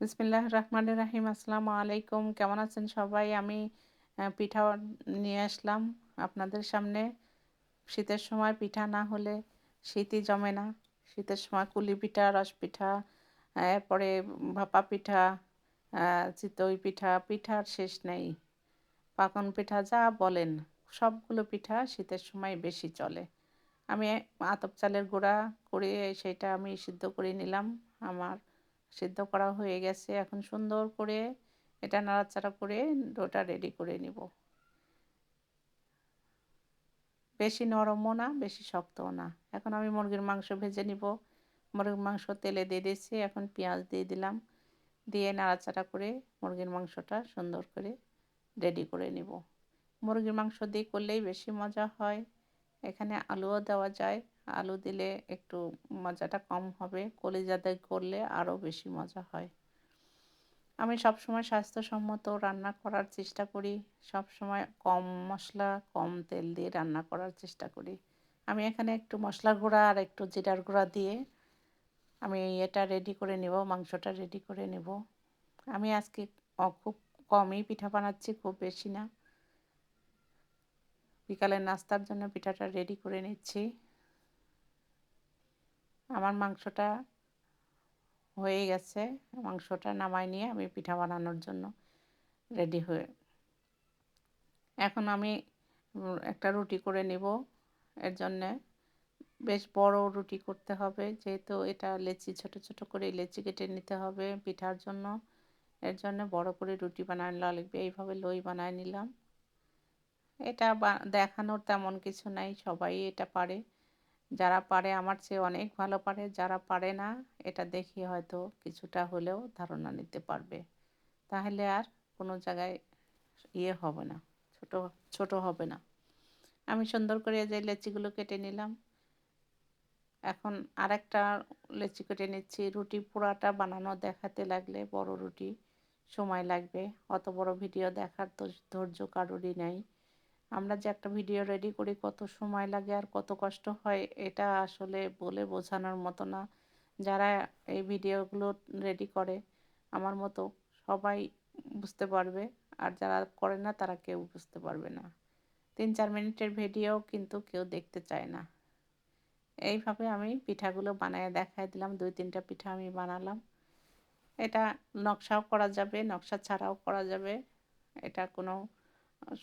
বিসমিল্লাহ রহমান রাহিম, আসসালামু আলাইকুম। কেমন আছেন সবাই? আমি পিঠা নিয়ে আসলাম আপনাদের সামনে। শীতের সময় পিঠা না হলে শীতই জমে না। শীতের সময় কুলি পিঠা, রস পিঠা এরপরে ভাপা পিঠা চিতই পিঠা, পিঠার শেষ নেই। পাকন পিঠা যা বলেন, সবগুলো পিঠা শীতের সময় বেশি চলে। আমি আতপ চালের গুঁড়া করে সেটা আমি সিদ্ধ করে নিলাম আমার সিদ্ধ করা হয়ে গেছে। এখন সুন্দর করে এটা নাড়াচাড়া করে ডোটা রেডি করে নিব। বেশি নরমও না, বেশি শক্তও না। এখন আমি মুরগির মাংস ভেজে নিব। মুরগির মাংস তেলে দিয়ে দিয়েছি, এখন পেঁয়াজ দিয়ে দিলাম। দিয়ে নাড়াচাড়া করে মুরগির মাংসটা সুন্দর করে রেডি করে নিব। মুরগির মাংস দিয়ে করলেই বেশি মজা হয়। এখানে আলুও দেওয়া যায়। আলু দিলে একটু মজাটা কম হবে কলিজা দিয়ে করলে আরও বেশি মজা হয়। আমি সবসময় স্বাস্থ্যসম্মত রান্না করার চেষ্টা করি সব সময় কম মশলা, কম তেল দিয়ে রান্না করার চেষ্টা করি। আমি এখানে একটু মশলার গুঁড়া আর একটু জিরার গুঁড়া দিয়ে আমি এটা রেডি করে নেব, মাংসটা রেডি করে নেব। আমি আজকে খুব কমই পিঠা বানাচ্ছি, খুব বেশি না। বিকালের নাস্তার জন্য পিঠাটা রেডি করে নিচ্ছি। আমার মাংসটা হয়ে গেছে। মাংসটা নামাই নিয়ে আমি পিঠা বানানোর জন্য রেডি হয়ে এখন আমি একটা রুটি করে নিব। এর জন্যে বেশ বড় রুটি করতে হবে, যেহেতু এটা লেচি, ছোট ছোট করে লেচি কেটে নিতে হবে পিঠার জন্য। এর জন্য বড় করে রুটি বানানো লাগবে এইভাবে লই বানায় নিলাম। এটা দেখানোর তেমন কিছু নাই, সবাই এটা পারে। যারা পারে আমার চেয়ে অনেক ভালো পারে, যারা পারে না, এটা দেখি হয়তো কিছুটা হলেও ধারণা নিতে পারবে। তাহলে আর কোনো জায়গায় ইয়ে হবে না, ছোট ছোট হবে না। আমি সুন্দর করে যে লেচিগুলো কেটে নিলাম। এখন আরেকটা লেচি কেটে নিচ্ছি। রুটি পোড়াটা বানানো দেখাতে লাগলে বড় রুটি সময় লাগবে। অত বড় ভিডিও দেখার তো ধৈর্য কারোরই নেই। আমরা যে একটা ভিডিও রেডি করি কত সময় লাগে আর কত কষ্ট হয়, এটা আসলে বলে বোঝানোর মতো না। যারা এই ভিডিওগুলো রেডি করে, আমার মতো সবাই বুঝতে পারবে। আর যারা করে না, তারা কেউ বুঝতে পারবে না। তিন চার মিনিটের ভিডিও কিন্তু কেউ দেখতে চায় না। এইভাবে আমি পিঠাগুলো বানায় দেখাই দিলাম, দুই তিনটা পিঠা আমি বানালাম। এটা নকশাও করা যাবে, নকশা ছাড়াও করা যাবে। এটা কোনো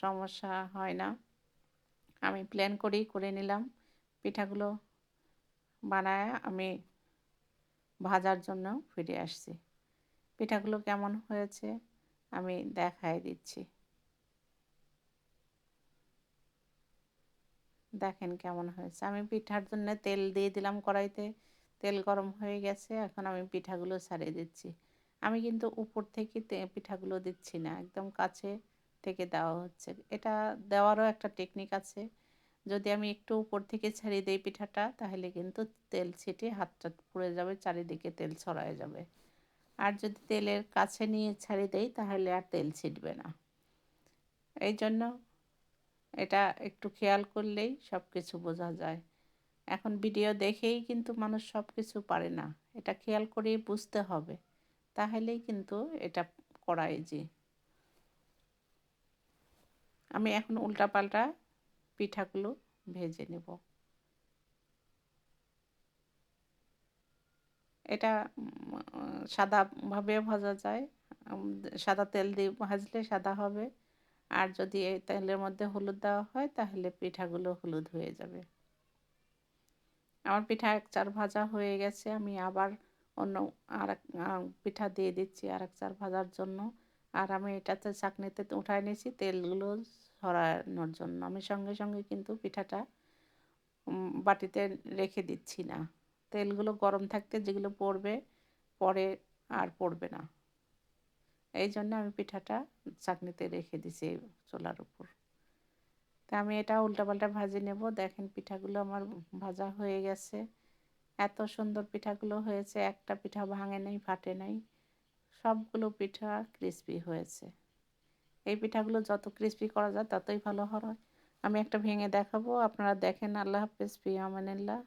সমস্যা হয় না। আমি প্ল্যান করেই করে নিলাম। পিঠাগুলো বানায় আমি ভাজার জন্য ফিরে আসছি। পিঠাগুলো কেমন হয়েছে আমি দেখাই দিচ্ছি। দেখেন কেমন হয়েছে। আমি পিঠার জন্য তেল দিয়ে দিলাম কড়াইতে। তেল গরম হয়ে গেছে, এখন আমি পিঠাগুলো ছাড়িয়ে দিচ্ছি। আমি কিন্তু উপর থেকে পিঠাগুলো দিচ্ছি না। একদম কাছে থেকে দেওয়া হচ্ছে। এটা দেওয়ারও একটা টেকনিক আছে। যদি আমি একটু উপর থেকে ছাড়িয়ে দিই পিঠাটা, তাহলে কিন্তু তেল ছিটে হাতটা পুড়ে যাবে, চারিদিকে তেল ছড়ায় যাবে। আর যদি তেলের কাছে নিয়ে ছাড়িয়ে দেই, তাহলে আর তেল ছিটবে না। এই জন্য এটা একটু খেয়াল করলেই সব কিছু বোঝা যায়। এখন ভিডিও দেখেই কিন্তু মানুষ সব কিছু পারে না। এটা খেয়াল করেই বুঝতে হবে। তাহলেই কিন্তু এটা করা ইজি আমি এখন উল্টাপাল্টা পিঠাগুলো ভেজে নেব। এটা সাদাভাবে ভাজা যায়। সাদা তেল দিয়ে ভাজলে সাদা হবে। আর যদি এই তেলের মধ্যে হলুদ দেওয়া হয়, তাহলে পিঠাগুলো হলুদ হয়ে যাবে। আমার পিঠা এক চার ভাজা হয়ে গেছে। আমি আবার অন্য আর পিঠা দিয়ে দিচ্ছি আর এক চার ভাজার জন্য। আর আমি এটাতে চাকনিতে উঠায় নিয়েছি, তেলগুলো ছড়ানোর জন্য। আমি সঙ্গে সঙ্গে কিন্তু পিঠাটা বাটিতে রেখে দিচ্ছি না। তেলগুলো গরম থাকতে যেগুলো পড়বে, পরে আর পড়বে না। এই জন্য আমি পিঠাটা চাকনিতে রেখে দিছি চোলার উপর। তা আমি এটা উল্টাপাল্টা ভাজি নেব। দেখেন পিঠাগুলো আমার ভাজা হয়ে গেছে। এত সুন্দর পিঠাগুলো হয়েছে। একটা পিঠা ভাঙে নেই, ফাটে নাই। সবগুলো পিঠা ক্রিসপি হয়েছে। এই পিঠাগুলো যত ক্রিসপি করা যায় ততই ভালো হয়। আমি একটা ভেঙে দেখাবো, আপনারা দেখেন। আল্লাহ হাফেজ ফি আমানিল্লাহ